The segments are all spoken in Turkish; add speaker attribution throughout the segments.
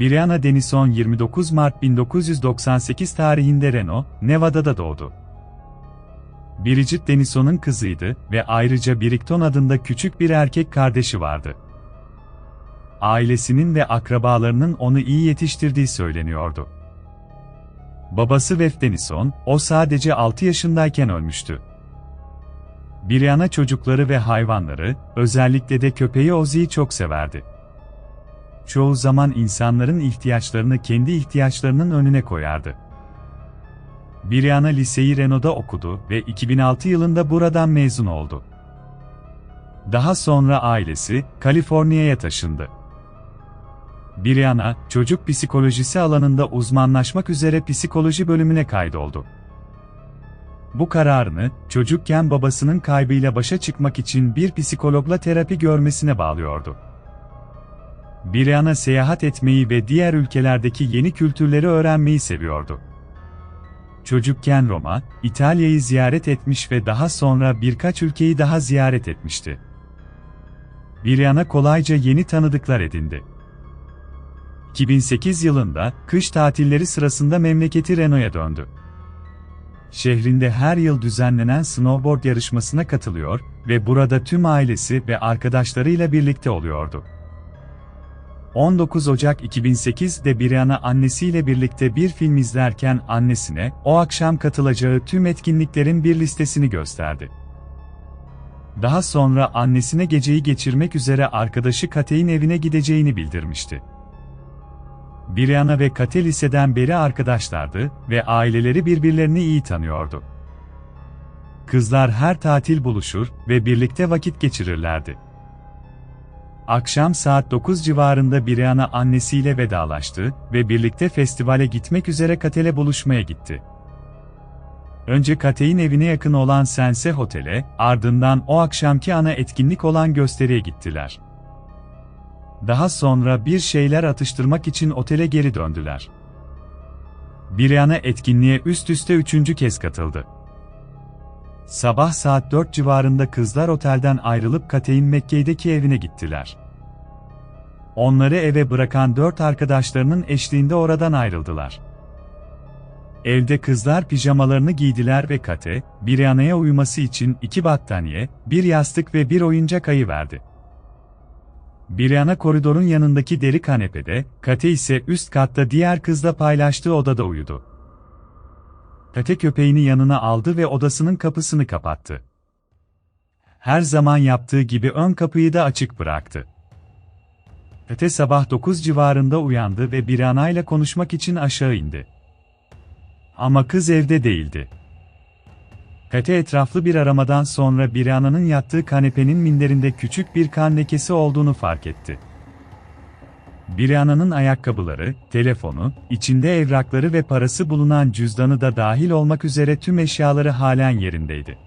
Speaker 1: Brianna Denison 29 Mart 1998 tarihinde Reno, Nevada'da doğdu. Bridget Denison'un kızıydı ve ayrıca Birikton adında küçük bir erkek kardeşi vardı. Ailesinin ve akrabalarının onu iyi yetiştirdiği söyleniyordu. Babası Wef Denison, o sadece 6 yaşındayken ölmüştü. Brianna çocukları ve hayvanları, özellikle de köpeği Ozzy'yi çok severdi. Çoğu zaman insanların ihtiyaçlarını kendi ihtiyaçlarının önüne koyardı. Brianna liseyi Renault'da okudu ve 2006 yılında buradan mezun oldu. Daha sonra ailesi, Kaliforniya'ya taşındı. Brianna, çocuk psikolojisi alanında uzmanlaşmak üzere psikoloji bölümüne kaydoldu. Bu kararını, çocukken babasının kaybıyla başa çıkmak için bir psikologla terapi görmesine bağlıyordu. Brianna seyahat etmeyi ve diğer ülkelerdeki yeni kültürleri öğrenmeyi seviyordu. Çocukken Roma, İtalya'yı ziyaret etmiş ve daha sonra birkaç ülkeyi daha ziyaret etmişti. Brianna kolayca yeni tanıdıklar edindi. 2008 yılında, kış tatilleri sırasında memleketi Reno'ya döndü. Şehrinde her yıl düzenlenen snowboard yarışmasına katılıyor ve burada tüm ailesi ve arkadaşlarıyla birlikte oluyordu. 19 Ocak 2008'de Brianna annesiyle birlikte bir film izlerken annesine o akşam katılacağı tüm etkinliklerin bir listesini gösterdi. Daha sonra annesine geceyi geçirmek üzere arkadaşı Kate'in evine gideceğini bildirmişti. Brianna ve Kate liseden beri arkadaşlardı ve aileleri birbirlerini iyi tanıyordu. Kızlar her tatil buluşur ve birlikte vakit geçirirlerdi. Akşam saat 9 civarında Brianna annesiyle vedalaştı ve birlikte festivale gitmek üzere Katel'e buluşmaya gitti. Önce Kate'in evine yakın olan Sense Hotel'e, ardından o akşamki ana etkinlik olan gösteriye gittiler. Daha sonra bir şeyler atıştırmak için otele geri döndüler. Brianna etkinliğe üst üste üçüncü kez katıldı. Sabah saat 4 civarında kızlar otelden ayrılıp Kate'in Mekke'deki evine gittiler. Onları eve bırakan dört arkadaşlarının eşliğinde oradan ayrıldılar. Evde kızlar pijamalarını giydiler ve Kate, Brianna'ya uyuması için iki battaniye, bir yastık ve bir oyuncak ayı verdi. Brianna koridorun yanındaki deri kanepede, Kate ise üst katta diğer kızla paylaştığı odada uyudu. Kate köpeğini yanına aldı ve odasının kapısını kapattı. Her zaman yaptığı gibi ön kapıyı da açık bıraktı. Kate sabah 9 civarında uyandı ve Brianna ile konuşmak için aşağı indi. Ama kız evde değildi. Kate etraflı bir aramadan sonra Brianna'nın yattığı kanepenin minderinde küçük bir kan lekesi olduğunu fark etti. Brianna'nın ayakkabıları, telefonu, içinde evrakları ve parası bulunan cüzdanı da dahil olmak üzere tüm eşyaları halen yerindeydi.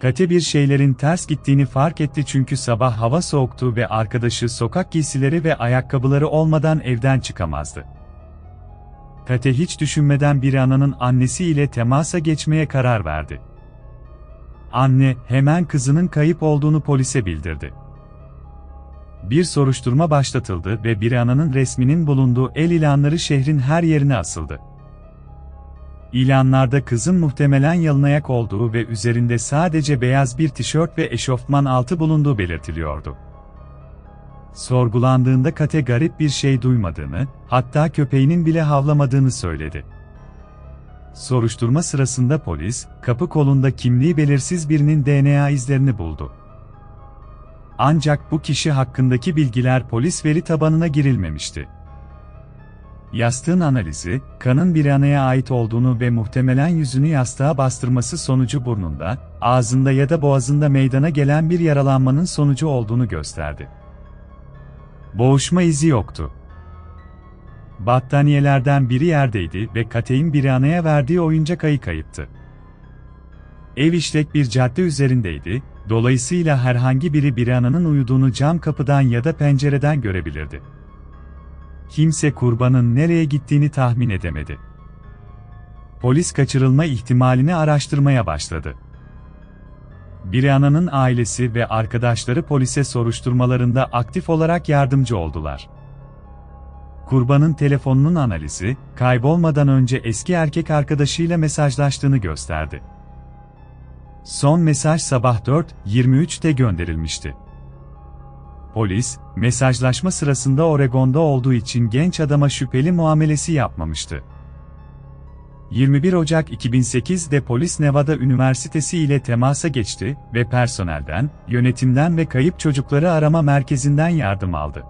Speaker 1: Kate bir şeylerin ters gittiğini fark etti çünkü sabah hava soğuktu ve arkadaşı sokak giysileri ve ayakkabıları olmadan evden çıkamazdı. Kate hiç düşünmeden bir ananın annesi ile temasa geçmeye karar verdi. Anne, hemen kızının kayıp olduğunu polise bildirdi. Bir soruşturma başlatıldı ve bir ananın resminin bulunduğu el ilanları şehrin her yerine asıldı. İlanlarda kızın muhtemelen yalınayak olduğu ve üzerinde sadece beyaz bir tişört ve eşofman altı bulunduğu belirtiliyordu. Sorgulandığında Kate garip bir şey duymadığını, hatta köpeğinin bile havlamadığını söyledi. Soruşturma sırasında polis, kapı kolunda kimliği belirsiz birinin DNA izlerini buldu. Ancak bu kişi hakkındaki bilgiler polis veri tabanına girilmemişti. Yastığın analizi, kanın bir anaya ait olduğunu ve muhtemelen yüzünü yastığa bastırması sonucu burnunda, ağzında ya da boğazında meydana gelen bir yaralanmanın sonucu olduğunu gösterdi. Boğuşma izi yoktu. Battaniyelerden biri yerdeydi ve Kate'in bir anaya verdiği oyuncak ayı kayıptı. Ev işlek bir cadde üzerindeydi, dolayısıyla herhangi biri bir ananın uyuduğunu cam kapıdan ya da pencereden görebilirdi. Kimse kurbanın nereye gittiğini tahmin edemedi. Polis kaçırılma ihtimalini araştırmaya başladı. Brianna'nın ailesi ve arkadaşları polise soruşturmalarında aktif olarak yardımcı oldular. kurbanın telefonunun analizi, kaybolmadan önce eski erkek arkadaşıyla mesajlaştığını gösterdi. Son mesaj sabah 4.23'te gönderilmişti. Polis, mesajlaşma sırasında Oregon'da olduğu için genç adama şüpheli muamelesi yapmamıştı. 21 Ocak 2008'de polis Nevada Üniversitesi ile temasa geçti ve personelden, yönetimden ve kayıp çocukları arama merkezinden yardım aldı.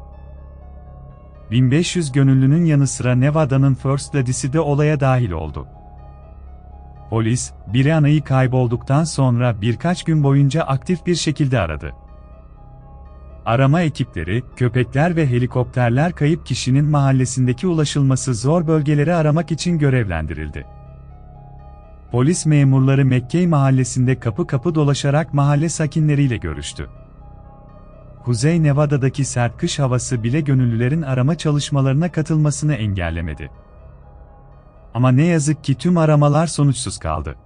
Speaker 1: 1500 gönüllünün yanı sıra Nevada'nın First Lady'si de olaya dahil oldu. Polis, Brianna'yı kaybolduktan sonra birkaç gün boyunca aktif bir şekilde aradı. Arama ekipleri, köpekler ve helikopterler kayıp kişinin mahallesindeki ulaşılması zor bölgeleri aramak için görevlendirildi. Polis memurları Mekkey mahallesinde kapı kapı dolaşarak mahalle sakinleriyle görüştü. Kuzey Nevada'daki sert kış havası bile gönüllülerin arama çalışmalarına katılmasını engellemedi. Ama ne yazık ki tüm aramalar sonuçsuz kaldı.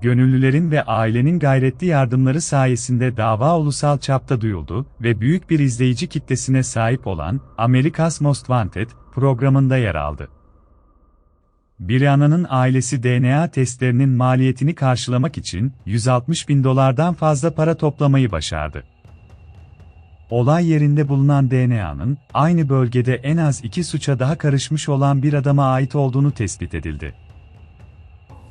Speaker 1: Gönüllülerin ve ailenin gayretli yardımları sayesinde dava ulusal çapta duyuldu ve büyük bir izleyici kitlesine sahip olan America's Most Wanted programında yer aldı. Brianna'nın ailesi DNA testlerinin maliyetini karşılamak için 160 bin dolardan fazla para toplamayı başardı. Olay yerinde bulunan DNA'nın, aynı bölgede en az iki suça daha karışmış olan bir adama ait olduğunu tespit edildi.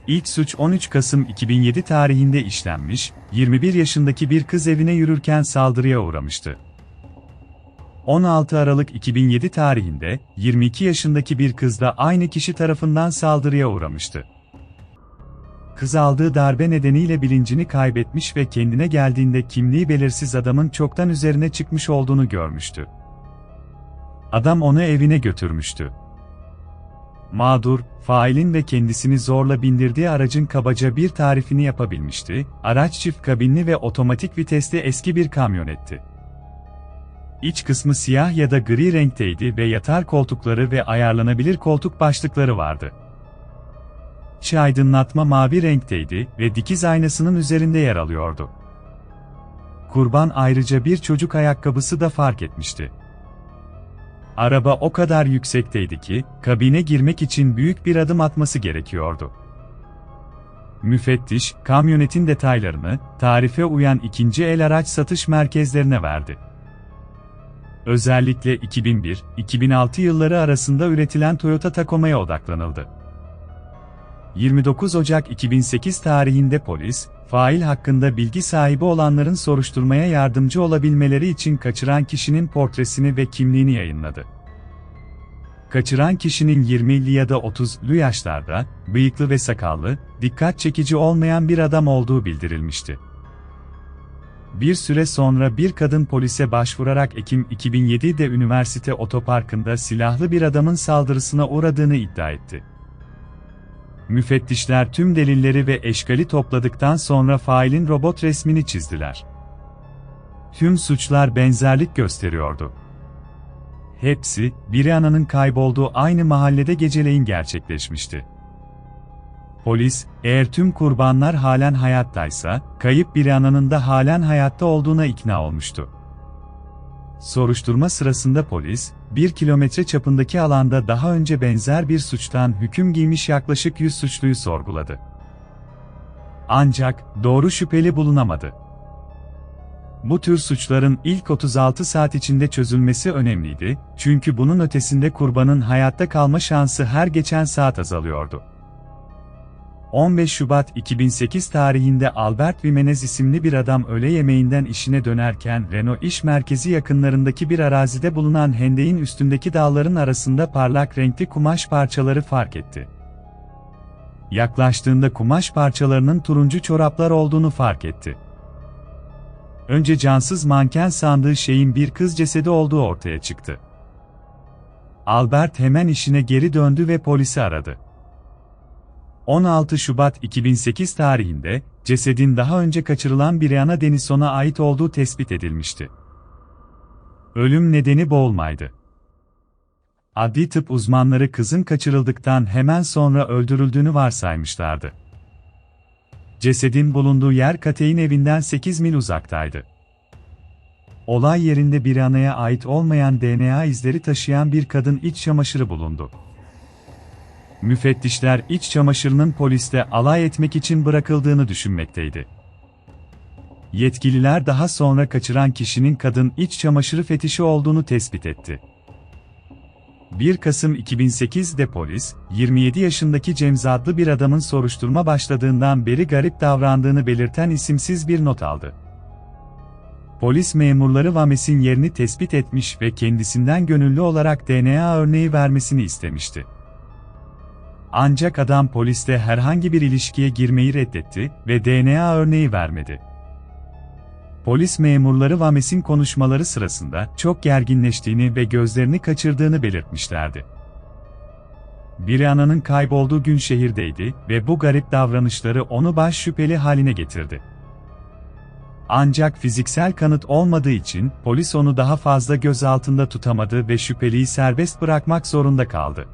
Speaker 1: İlk suç 13 Kasım 2007 tarihinde işlenmiş, 21 yaşındaki bir kız evine yürürken saldırıya uğramıştı. 16 Aralık 2007 tarihinde, 22 yaşındaki bir kız da aynı kişi tarafından saldırıya uğramıştı. Kız aldığı darbe nedeniyle bilincini kaybetmiş ve kendine geldiğinde kimliği belirsiz adamın çoktan üzerine çıkmış olduğunu görmüştü. Adam onu evine götürmüştü. Mağdur, failin ve kendisini zorla bindirdiği aracın kabaca bir tarifini yapabilmişti, araç çift kabinli ve otomatik vitesli eski bir kamyonetti. İç kısmı siyah ya da gri renkteydi ve yatar koltukları ve ayarlanabilir koltuk başlıkları vardı. İç aydınlatma mavi renkteydi ve dikiz aynasının üzerinde yer alıyordu. Kurban ayrıca bir çocuk ayakkabısı da fark etmişti. Araba o kadar yüksekteydi ki, kabine girmek için büyük bir adım atması gerekiyordu. Müfettiş, kamyonetin detaylarını, tarife uyan ikinci el araç satış merkezlerine verdi. Özellikle 2001-2006 yılları arasında üretilen Toyota Tacoma'ya odaklanıldı. 29 Ocak 2008 tarihinde polis, fail hakkında bilgi sahibi olanların soruşturmaya yardımcı olabilmeleri için kaçıran kişinin portresini ve kimliğini yayınladı. Kaçıran kişinin 20'li ya da 30'lu yaşlarda, bıyıklı ve sakallı, dikkat çekici olmayan bir adam olduğu bildirilmişti. Bir süre sonra bir kadın polise başvurarak Ekim 2007'de üniversite otoparkında silahlı bir adamın saldırısına uğradığını iddia etti. Müfettişler tüm delilleri ve eşkali topladıktan sonra failin robot resmini çizdiler. Tüm suçlar benzerlik gösteriyordu. Hepsi, Brianna'nın kaybolduğu aynı mahallede geceleyin gerçekleşmişti. Polis, eğer tüm kurbanlar halen hayattaysa, kayıp Brianna'nın da halen hayatta olduğuna ikna olmuştu. Soruşturma sırasında polis, bir kilometre çapındaki alanda daha önce benzer bir suçtan hüküm giymiş yaklaşık 100 suçluyu sorguladı. Ancak, doğru şüpheli bulunamadı. Bu tür suçların ilk 36 saat içinde çözülmesi önemliydi, çünkü bunun ötesinde kurbanın hayatta kalma şansı her geçen saat azalıyordu. 15 Şubat 2008 tarihinde Albert Vimenez isimli bir adam öğle yemeğinden işine dönerken Renault iş merkezi yakınlarındaki bir arazide bulunan hendeğin üstündeki dağların arasında parlak renkli kumaş parçaları fark etti. Yaklaştığında kumaş parçalarının turuncu çoraplar olduğunu fark etti. Önce cansız manken sandığı şeyin bir kız cesedi olduğu ortaya çıktı. Albert hemen işine geri döndü ve polisi aradı. 16 Şubat 2008 tarihinde, cesedin daha önce kaçırılan Brianna Denison'a ait olduğu tespit edilmişti. Ölüm nedeni boğulmaydı. Adli tıp uzmanları kızın kaçırıldıktan hemen sonra öldürüldüğünü varsaymışlardı. Cesedin bulunduğu yer Kate'in evinden 8 mil uzaktaydı. olay yerinde bir anaya ait olmayan DNA izleri taşıyan bir kadın iç çamaşırı bulundu. Müfettişler iç çamaşırının poliste alay etmek için bırakıldığını düşünmekteydi. Yetkililer daha sonra kaçıran kişinin kadın iç çamaşırı fetişi olduğunu tespit etti. 1 Kasım 2008'de polis, 27 yaşındaki James adlı bir adamın soruşturma başladığından beri garip davrandığını belirten isimsiz bir not aldı. Polis memurları Vames'in yerini tespit etmiş ve kendisinden gönüllü olarak DNA örneği vermesini istemişti. Ancak adam poliste herhangi bir ilişkiye girmeyi reddetti ve DNA örneği vermedi. Polis memurları Vames'in konuşmaları sırasında çok gerginleştiğini ve gözlerini kaçırdığını belirtmişlerdi. Brianna'nın kaybolduğu gün şehirdeydi ve bu garip davranışları onu baş şüpheli haline getirdi. Ancak fiziksel kanıt olmadığı için polis onu daha fazla gözaltında tutamadı ve şüpheliyi serbest bırakmak zorunda kaldı.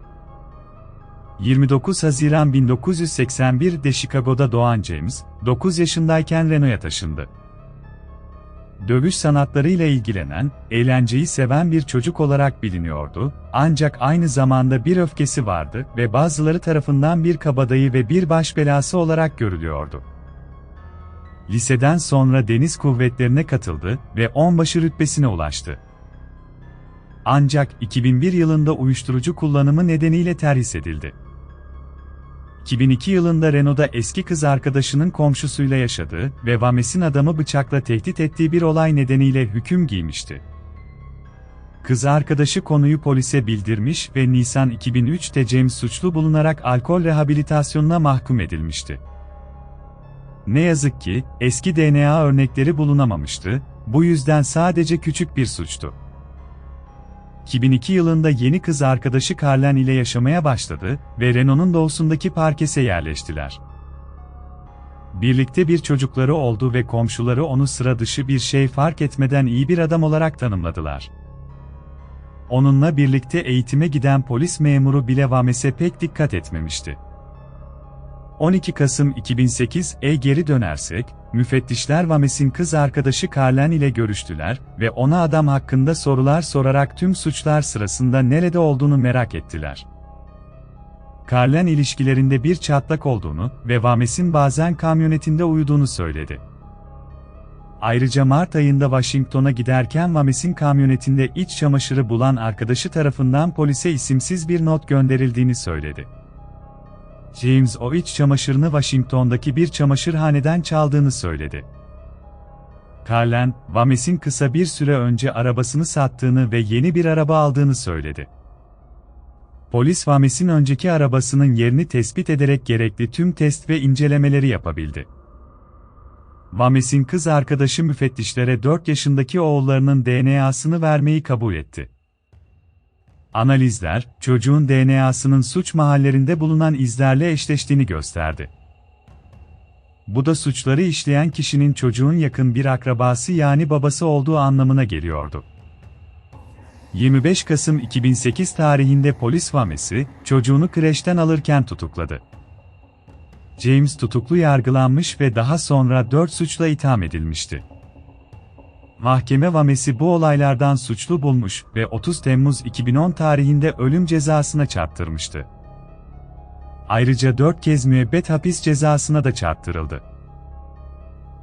Speaker 1: 29 Haziran 1981'de Chicago'da doğan James, 9 yaşındayken Reno'ya taşındı. Dövüş sanatlarıyla ilgilenen, eğlenceyi seven bir çocuk olarak biliniyordu, ancak aynı zamanda bir öfkesi vardı ve bazıları tarafından bir kabadayı ve bir baş belası olarak görülüyordu. Liseden sonra deniz kuvvetlerine katıldı ve onbaşı rütbesine ulaştı. Ancak 2001 yılında uyuşturucu kullanımı nedeniyle terhis edildi. 2002 yılında Renault'da eski kız arkadaşının komşusuyla yaşadığı ve Vames'in adamı bıçakla tehdit ettiği bir olay nedeniyle hüküm giymişti. Kız arkadaşı konuyu polise bildirmiş ve Nisan 2003'te James suçlu bulunarak alkol rehabilitasyonuna mahkum edilmişti. Ne yazık ki, eski DNA örnekleri bulunamamıştı, bu yüzden sadece küçük bir suçtu. 2002 yılında yeni kız arkadaşı Carlen ile yaşamaya başladı ve Renault'un doğusundaki Parkes'e yerleştiler. Birlikte bir çocukları oldu ve komşuları onu sıra dışı bir şey fark etmeden iyi bir adam olarak tanımladılar. Onunla birlikte eğitime giden polis memuru bile Vames'e pek dikkat etmemişti. 12 Kasım 2008'e geri dönersek, müfettişler Vames'in kız arkadaşı Carlen ile görüştüler ve ona adam hakkında sorular sorarak tüm suçlar sırasında nerede olduğunu merak ettiler. Carlen ilişkilerinde bir çatlak olduğunu ve Vames'in bazen kamyonetinde uyuduğunu söyledi. Ayrıca Mart ayında Washington'a giderken Vames'in kamyonetinde iç çamaşırı bulan arkadaşı tarafından polise isimsiz bir not gönderildiğini söyledi. James o iç çamaşırını Washington'daki bir çamaşırhaneden çaldığını söyledi. Carlen, Vames'in kısa bir süre önce arabasını sattığını ve yeni bir araba aldığını söyledi. Polis Vames'in önceki arabasının yerini tespit ederek gerekli tüm test ve incelemeleri yapabildi. Vames'in kız arkadaşı müfettişlere 4 yaşındaki oğullarının DNA'sını vermeyi kabul etti. Analizler, çocuğun DNA'sının suç mahallerinde bulunan izlerle eşleştiğini gösterdi. Bu da suçları işleyen kişinin çocuğun yakın bir akrabası yani babası olduğu anlamına geliyordu. 25 Kasım 2008 tarihinde polis Vames'i, çocuğunu kreşten alırken tutukladı. James tutuklu yargılanmış ve daha sonra 4 suçla itham edilmişti. Mahkeme Vames'i bu olaylardan suçlu bulmuş ve 30 Temmuz 2010 tarihinde ölüm cezasına çarptırmıştı. Ayrıca 4 kez müebbet hapis cezasına da çarptırıldı.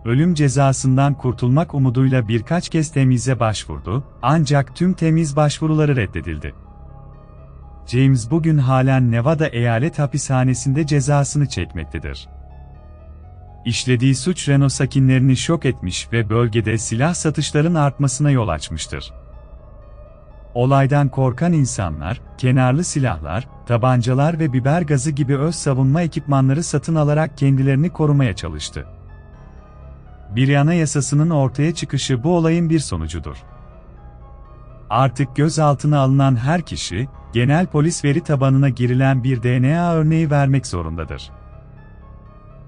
Speaker 1: Ölüm cezasından kurtulmak umuduyla birkaç kez temize başvurdu, ancak tüm temiz başvuruları reddedildi. James bugün halen Nevada Eyalet Hapishanesi'nde cezasını çekmektedir. İşlediği suç Renault sakinlerini şok etmiş ve bölgede silah satışların artmasına yol açmıştır. Olaydan korkan insanlar, kenarlı silahlar, tabancalar ve biber gazı gibi öz savunma ekipmanları satın alarak kendilerini korumaya çalıştı. Bir yasasının ortaya çıkışı bu olayın bir sonucudur. Artık gözaltına alınan her kişi, genel polis veri tabanına girilen bir DNA örneği vermek zorundadır.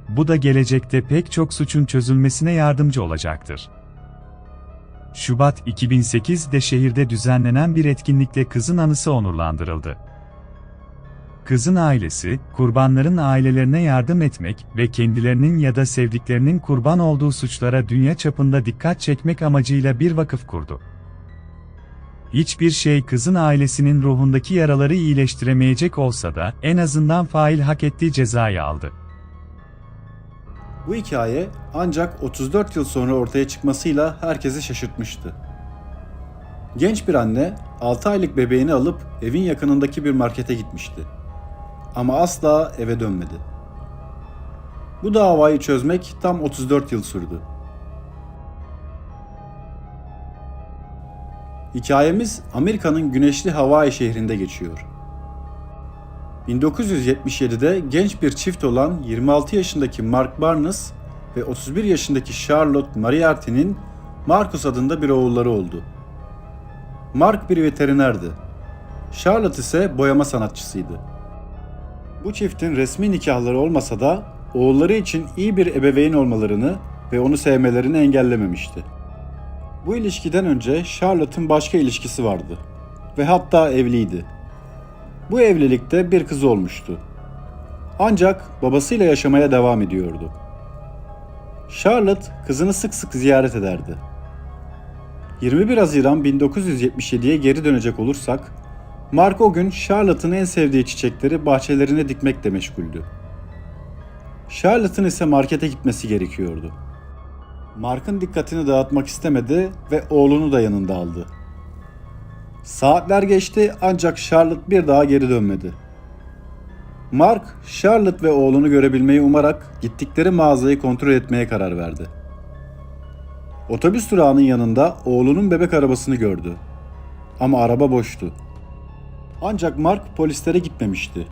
Speaker 1: Bu da gelecekte pek çok suçun çözülmesine yardımcı olacaktır. Şubat 2008'de şehirde düzenlenen bir etkinlikte kızın anısı onurlandırıldı. Kızın ailesi, kurbanların ailelerine yardım etmek ve kendilerinin ya da sevdiklerinin kurban olduğu suçlara dünya çapında dikkat çekmek amacıyla bir vakıf kurdu. Hiçbir şey kızın ailesinin ruhundaki yaraları iyileştiremeyecek olsa da en azından fail hak ettiği cezayı aldı.
Speaker 2: Bu hikaye ancak 34 yıl sonra ortaya çıkmasıyla herkesi şaşırtmıştı. Genç bir anne 6 aylık bebeğini alıp evin yakınındaki bir markete gitmişti. Ama asla eve dönmedi. Bu davayı çözmek tam 34 yıl sürdü. Hikayemiz Amerika'nın güneşli Hawaii şehrinde geçiyor. 1977'de genç bir çift olan 26 yaşındaki Mark Barnes ve 31 yaşındaki Charlotte Moriarty'nin Marcus adında bir oğulları oldu. Mark bir veterinerdi. Charlotte ise boyama sanatçısıydı. Bu çiftin resmi nikahları olmasa da oğulları için iyi bir ebeveyn olmalarını ve onu sevmelerini engellememişti. Bu ilişkiden önce Charlotte'ın başka ilişkisi vardı ve hatta evliydi. Bu evlilikte bir kızı olmuştu. Ancak babasıyla yaşamaya devam ediyordu. Charlotte kızını sık sık ziyaret ederdi. 21 Haziran 1977'ye geri dönecek olursak, Mark o gün Charlotte'ın en sevdiği çiçekleri bahçelerine dikmekle meşguldü. Charlotte'ın ise markete gitmesi gerekiyordu. Mark'ın dikkatini dağıtmak istemedi ve oğlunu da yanında aldı. Saatler geçti ancak Charlotte bir daha geri dönmedi. Mark, Charlotte ve oğlunu görebilmeyi umarak gittikleri mağazayı kontrol etmeye karar verdi. Otobüs durağının yanında oğlunun bebek arabasını gördü. Ama araba boştu. Ancak Mark polislere gitmemişti.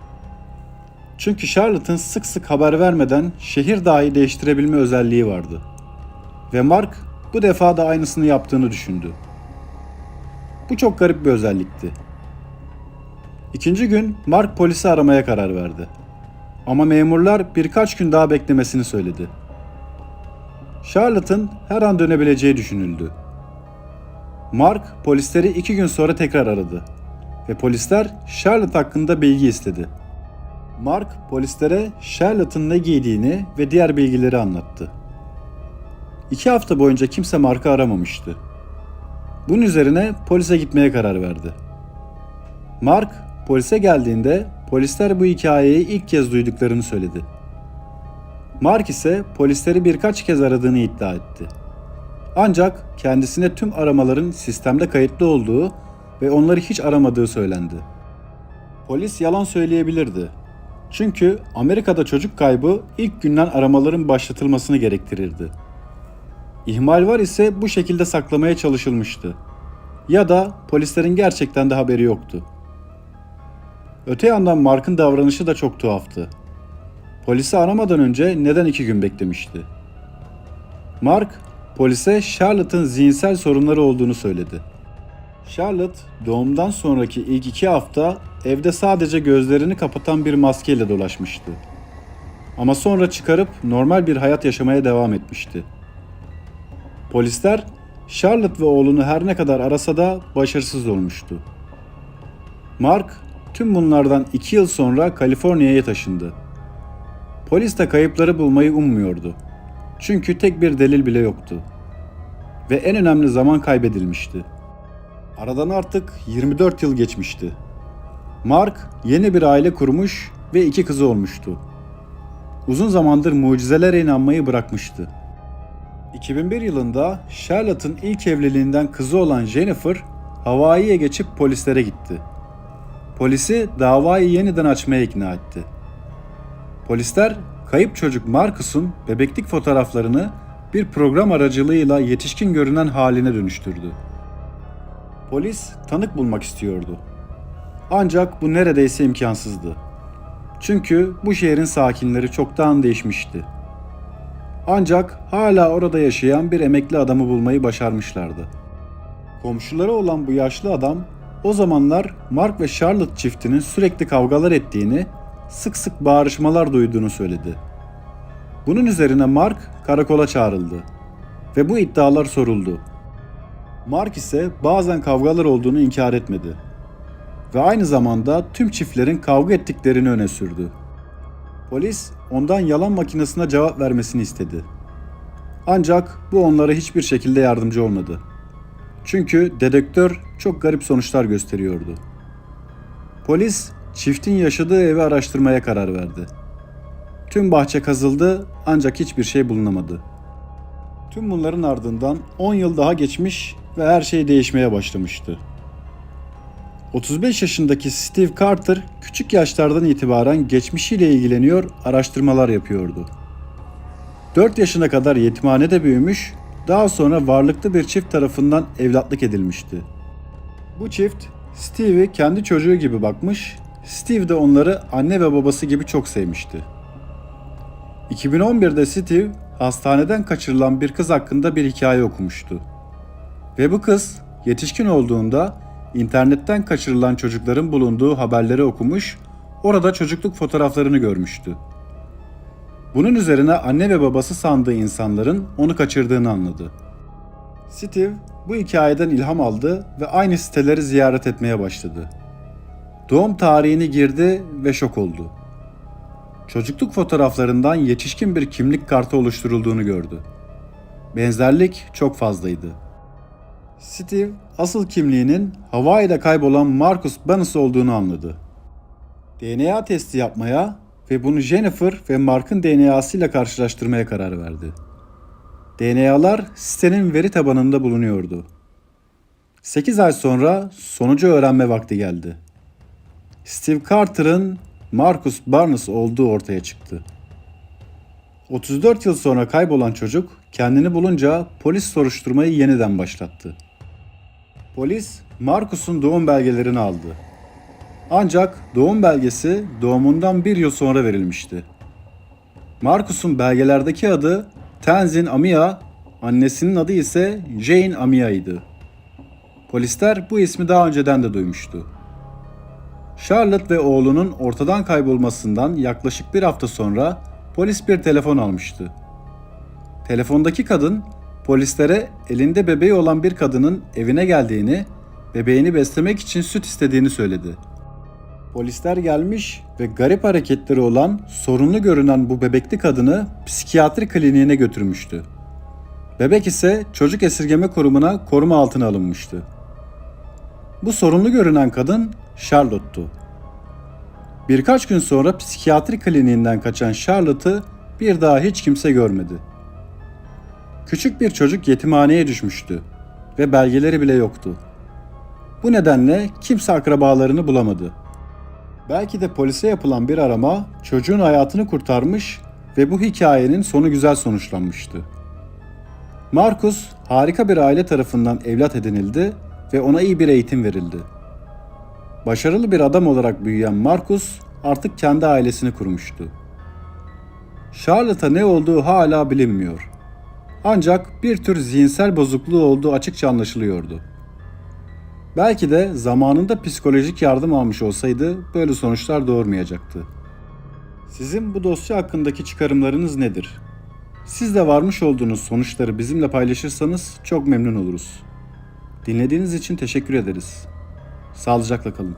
Speaker 2: Çünkü Charlotte'ın sık sık haber vermeden şehir dahi değiştirebilme özelliği vardı. Ve Mark bu defa da aynısını yaptığını düşündü. Bu çok garip bir özellikti. İkinci gün Mark polisi aramaya karar verdi. Ama memurlar birkaç gün daha beklemesini söyledi. Charlotte'ın her an dönebileceği düşünüldü. Mark polisleri iki gün sonra tekrar aradı ve polisler Charlotte hakkında bilgi istedi. Mark polislere Charlotte'ın ne giydiğini ve diğer bilgileri anlattı. İki hafta boyunca kimse Mark'ı aramamıştı. Bunun üzerine polise gitmeye karar verdi. Mark polise geldiğinde polisler bu hikayeyi ilk kez duyduklarını söyledi. Mark ise polisleri birkaç kez aradığını iddia etti. Ancak kendisine tüm aramaların sistemde kayıtlı olduğu ve onları hiç aramadığı söylendi. Polis yalan söyleyebilirdi. Çünkü Amerika'da çocuk kaybı ilk günden aramaların başlatılmasını gerektirirdi. İhmal var ise bu şekilde saklamaya çalışılmıştı. Ya da polislerin gerçekten de haberi yoktu. Öte yandan Mark'ın davranışı da çok tuhaftı. Polisi aramadan önce neden iki gün beklemişti? Mark, polise Charlotte'ın zihinsel sorunları olduğunu söyledi. Charlotte, doğumdan sonraki ilk iki hafta evde sadece gözlerini kapatan bir maskeyle dolaşmıştı. Ama sonra çıkarıp normal bir hayat yaşamaya devam etmişti. Polisler Charlotte ve oğlunu her ne kadar arasa da başarısız olmuştu. Mark tüm bunlardan iki yıl sonra Kaliforniya'ya taşındı. Polis de kayıpları bulmayı ummuyordu. Çünkü tek bir delil bile yoktu. Ve en önemli zaman kaybedilmişti. Aradan artık 24 yıl geçmişti. Mark yeni bir aile kurmuş ve iki kızı olmuştu. Uzun zamandır mucizelere inanmayı bırakmıştı. 2001 yılında Charlotte'ın ilk evliliğinden kızı olan Jennifer, Hawaii'ye geçip polislere gitti. Polisi davayı yeniden açmaya ikna etti. Polisler kayıp çocuk Marcus'un bebeklik fotoğraflarını bir program aracılığıyla yetişkin görünen haline dönüştürdü. Polis tanık bulmak istiyordu. Ancak bu neredeyse imkansızdı. Çünkü bu şehrin sakinleri çoktan değişmişti. Ancak hala orada yaşayan bir emekli adamı bulmayı başarmışlardı. Komşuları olan bu yaşlı adam o zamanlar Mark ve Charlotte çiftinin sürekli kavgalar ettiğini, sık sık bağırışmalar duyduğunu söyledi. Bunun üzerine Mark karakola çağrıldı ve bu iddialar soruldu. Mark ise bazen kavgalar olduğunu inkar etmedi. ve aynı zamanda tüm çiftlerin kavga ettiklerini öne sürdü. Polis ondan yalan makinesine cevap vermesini istedi. Ancak bu onlara hiçbir şekilde yardımcı olmadı. Çünkü dedektör çok garip sonuçlar gösteriyordu. Polis çiftin yaşadığı evi araştırmaya karar verdi. Tüm bahçe kazıldı ancak hiçbir şey bulunamadı. Tüm bunların ardından 10 yıl daha geçmiş ve her şey değişmeye başlamıştı. 35 yaşındaki Steve Carter küçük yaşlardan itibaren geçmişiyle ilgileniyor, araştırmalar yapıyordu. 4 yaşına kadar yetimhanede büyümüş, daha sonra varlıklı bir çift tarafından evlatlık edilmişti. Bu çift Steve'i kendi çocuğu gibi bakmış, Steve de onları anne ve babası gibi çok sevmişti. 2011'de Steve hastaneden kaçırılan bir kız hakkında bir hikaye okumuştu. Ve bu kız yetişkin olduğunda internetten kaçırılan çocukların bulunduğu haberleri okumuş, orada çocukluk fotoğraflarını görmüştü. Bunun üzerine anne ve babası sandığı insanların onu kaçırdığını anladı. Steve bu hikayeden ilham aldı ve aynı siteleri ziyaret etmeye başladı. Doğum tarihini girdi ve şok oldu. Çocukluk fotoğraflarından yetişkin bir kimlik kartı oluşturulduğunu gördü. Benzerlik çok fazlaydı. Steve asıl kimliğinin Hawaii'de kaybolan Marcus Bannis olduğunu anladı. DNA testi yapmaya ve bunu Jennifer ve Mark'ın DNA'sıyla karşılaştırmaya karar verdi. DNA'lar sitenin veri tabanında bulunuyordu. 8 ay sonra sonucu öğrenme vakti geldi. Steve Carter'ın Marcus Barnes olduğu ortaya çıktı. 34 yıl sonra kaybolan çocuk kendini bulunca polis soruşturmayı yeniden başlattı. Polis Marcus'un doğum belgelerini aldı. Ancak doğum belgesi doğumundan bir yıl sonra verilmişti. Marcus'un belgelerdeki adı Tenzin Amia, annesinin adı ise Jane Amia'ydı. Polisler bu ismi daha önceden de duymuştu. Charlotte ve oğlunun ortadan kaybolmasından yaklaşık bir hafta sonra polis bir telefon almıştı. Telefondaki kadın polislere elinde bebeği olan bir kadının evine geldiğini, bebeğini beslemek için süt istediğini söyledi. Polisler gelmiş ve garip hareketleri olan, sorunlu görünen bu bebekli kadını psikiyatri kliniğine götürmüştü. Bebek ise çocuk esirgeme kurumuna koruma altına alınmıştı. Bu sorunlu görünen kadın Charlotte'tu. Birkaç gün sonra psikiyatri kliniğinden kaçan Charlotte'ı bir daha hiç kimse görmedi. Küçük bir çocuk yetimhaneye düşmüştü ve belgeleri bile yoktu. Bu nedenle kimse akrabalarını bulamadı. Belki de polise yapılan bir arama çocuğun hayatını kurtarmış ve bu hikayenin sonu güzel sonuçlanmıştı. Marcus harika bir aile tarafından evlat edinildi ve ona iyi bir eğitim verildi. Başarılı bir adam olarak büyüyen Marcus artık kendi ailesini kurmuştu. Charlotte'a ne olduğu hala bilinmiyor. Ancak bir tür zihinsel bozukluğu olduğu açıkça anlaşılıyordu. Belki de zamanında psikolojik yardım almış olsaydı böyle sonuçlar doğurmayacaktı. Sizin bu dosya hakkındaki çıkarımlarınız nedir? Siz de varmış olduğunuz sonuçları bizimle paylaşırsanız çok memnun oluruz. Dinlediğiniz için teşekkür ederiz. Sağlıcakla kalın.